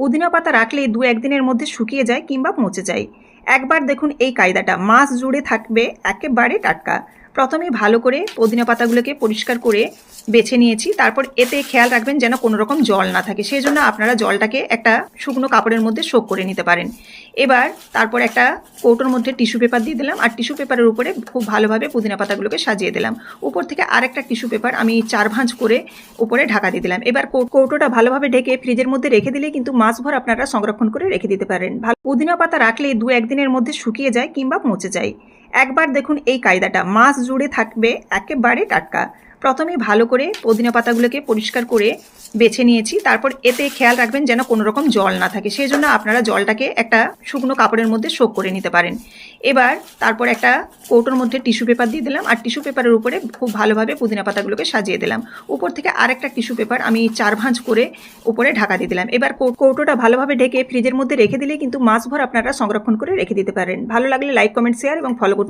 পুদিনা পাতা রাখলে দু একদিনের মধ্যে শুকিয়ে যায় কিংবা পচে যায়। একবার দেখুন এই কায়দাটা। মাস জুড়ে থাকবে একেবারে টাটকা। প্রথমে ভালো করে পুদিনা পাতাগুলোকে পরিষ্কার করে বেছে নিয়েছি। তারপর এতে খেয়াল রাখবেন যেন কোনো রকম জল না থাকে। সেই জন্য আপনারা জলটাকে একটা শুকনো কাপড়ের মধ্যে শোক করে নিতে পারেন। এবার তারপর একটা কৌটোর মধ্যে টিস্যু পেপার দিয়ে দিলাম। আর টিস্যু পেপারের উপরে খুব ভালোভাবে পুদিনা পাতাগুলোকে সাজিয়ে দিলাম। উপর থেকে আরেকটা টিস্যু পেপার আমি চার ভাঁজ করে উপরে ঢাকা দিয়ে দিলাম। এবার কৌটোটা ভালোভাবে ঢেকে ফ্রিজের মধ্যে রেখে দিলে কিন্তু মাসভর আপনারা সংরক্ষণ করে রেখে দিতে পারেন। ভালো পুদিনা পাতা রাখলে দু একদিনের মধ্যে শুকিয়ে যায় কিংবা পচে যায়। একবার দেখুন এই কায়দাটা মাস জুড়ে থাকবে একেবারে টাটকা। প্রথমে ভালো করে পুদিনা পাতাগুলোকে পরিষ্কার করে বেছে নিয়েছি। তারপর এতে খেয়াল রাখবেন যেন কোনো রকম জল না থাকে। সেই জন্য আপনারা জলটাকে একটা শুকনো কাপড়ের মধ্যে শোক করে নিতে পারেন। এবার তারপর একটা কৌটোর মধ্যে টিস্যু পেপার দিয়ে দিলাম আর টিস্যু পেপারের উপরে খুব ভালোভাবে পুদিনা পাতাগুলোকে সাজিয়ে দিলাম। উপর থেকে আরেকটা টিস্যু পেপার আমি চার ভাঁজ করে উপরে ঢাকা দিয়ে দিলাম। এবার কৌটোটা ভালোভাবে ঢেকে ফ্রিজের মধ্যে রেখে দিলে কিন্তু মাসভর আপনারা সংরক্ষণ করে রেখে দিতে পারেন। ভালো লাগলে লাইক, কমেন্ট, শেয়ার এবং ফলো করতে